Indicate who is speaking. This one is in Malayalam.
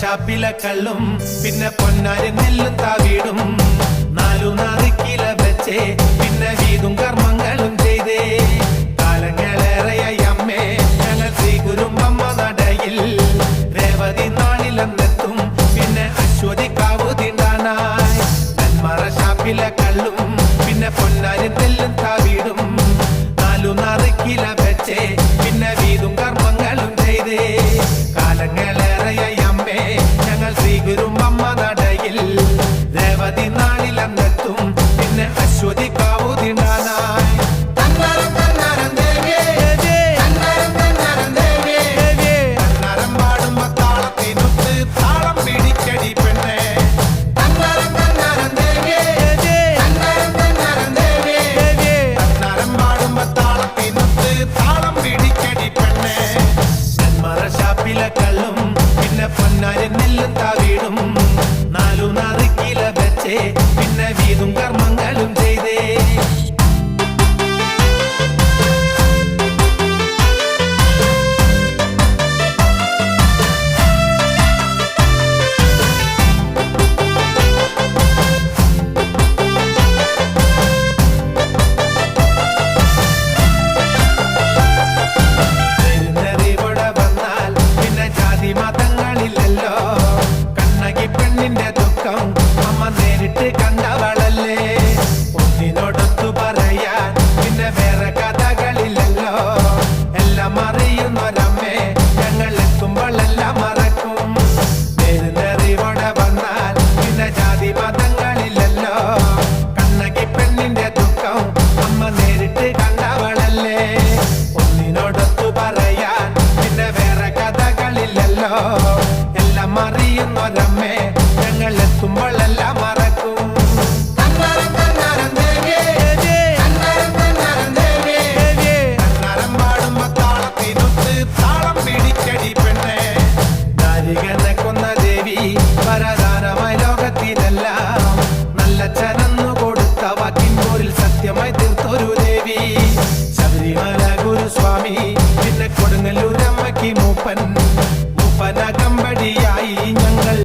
Speaker 1: ഷാപ്പിലെ കള്ളും പിന്നെ പൊന്നാരി നെല്ലും താവീടും നാലു നാറിക്കില വെച്ചേ പിന്നെ വീതും കർമ്മങ്ങളും ചെയ്തേ. കാലങ്ങളേറെയായി അമ്മേ ഞങ്ങൾ ശ്രീ കുരുമ്പമ്മ നടയിൽ. രേവതി നാളിലെന്നെത്തും പിന്നെ അശ്വതി കാവുതിണ്ടാനായി. പിന്നെ പൊന്ന 된다 സ്നേഹം അമ്മ നേരിട്ട് കണ്ടവളല്ലേ? ഒന്നിനോടൊത്തു പറയാൻ കഥകളില്ലല്ലോ.